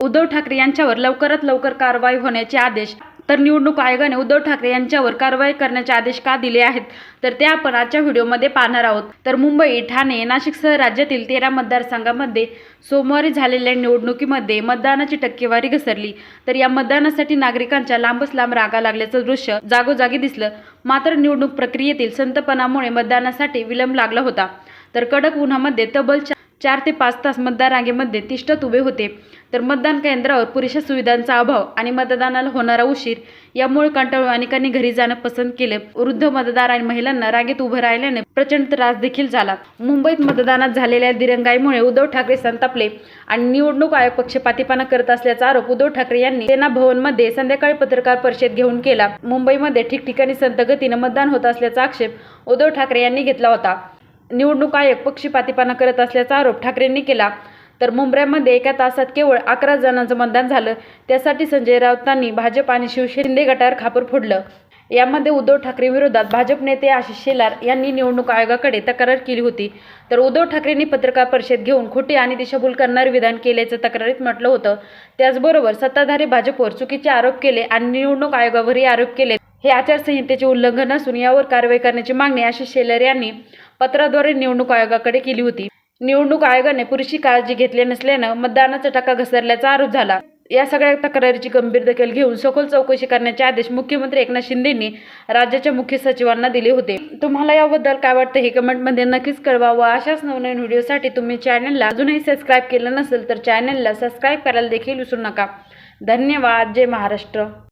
उद्धव ठाकरे यांच्यावर लवकरात लवकर कारवाई होण्याचे आदेश. तर निवडणूक आयोगाने उद्धव ठाकरे यांच्यावर कारवाई करण्याचे आदेश का दिले आहेत? तर ते आपण आजच्या व्हिडिओमध्ये पाहणार आहोत. तर मुंबई ठाणे नाशिकसह राज्यातील तेरा मतदारसंघामध्ये सोमवारी झालेल्या निवडणुकीमध्ये मतदानाची टक्केवारी घसरली. तर या मतदानासाठी नागरिकांच्या लांबच लांब रागा लागल्याचं दृश्य जागोजागी दिसलं. मात्र निवडणूक प्रक्रियेतील संतपणामुळे मतदानासाठी विलंब लागला होता. तर कडक उन्हामध्ये तब्बल चार ते पाच तास मतदार रांगेमध्ये तिष्ठत उभे होते. तर मतदान केंद्रावर पुरेशा सुविधांचा अभाव आणि मतदानाला होणारा उशीर यामुळे कंटाळून अनेकांनी घरी जाणं पसंत केलं. वृद्ध मतदार आणि महिलांना रांगेत उभं राहिल्याने प्रचंड त्रास देखील झाला. मुंबईत मतदानात झालेल्या दिरंगाईमुळे उद्धव ठाकरे संतापले आणि निवडणूक आयोग पक्षपातीपणा करत असल्याचा आरोप उद्धव ठाकरे यांनी सेना भवनमध्ये संध्याकाळी पत्रकार परिषद घेऊन केला. मुंबईमध्ये ठिकठिकाणी संतगतीनं मतदान होत असल्याचा आक्षेप उद्धव ठाकरे यांनी घेतला होता. निवडणूक आयोग पक्षपातीपणा करत असल्याचा आरोप ठाकरेंनी केला. तर मुंबईमध्ये एका तासात केवळ अकरा जणांचं मतदान झालं. त्यासाठी संजय राऊतांनी भाजप आणि शिवसेना शिंदे गटावर खापर फोडलं. यामध्ये उद्धव ठाकरे विरोधात भाजप नेते आशिष शेलार यांनी निवडणूक आयोगाकडे तक्रार केली होती. तर उद्धव ठाकरेंनी पत्रकार परिषद घेऊन खोटे आणि दिशाभूल करणारे विधान केल्याचं तक्रारीत म्हटलं होतं. त्याचबरोबर सत्ताधारी भाजपवर चुकीचे आरोप केले आणि निवडणूक आयोगावरही आरोप केले. हे आचारसंहितेचे उल्लंघन असून यावर कारवाई करण्याची मागणी आशिष शेलार यांनी पत्राद्वारे निवडणूक आयोगाकडे केली होती. निवडणूक आयोगाने पुरेशी काळजी घेतली नसल्यानं मतदानाचा टक्का घसरल्याचा आरोप झाला. या सगळ्या तक्रारीची गंभीर दखल घेऊन सखोल चौकशी करण्याचे आदेश मुख्यमंत्री एकनाथ शिंदेंनी राज्याच्या मुख्य सचिवांना दिले होते. तुम्हाला याबद्दल काय वाटतं हे कमेंटमध्ये नक्कीच कळवा व अशाच नवनवीन व्हिडिओसाठी तुम्ही चॅनलला अजूनही सबस्क्राईब केलं नसेल तर चॅनलला सबस्क्राईब करायला देखील विसरू नका. धन्यवाद. जय महाराष्ट्र.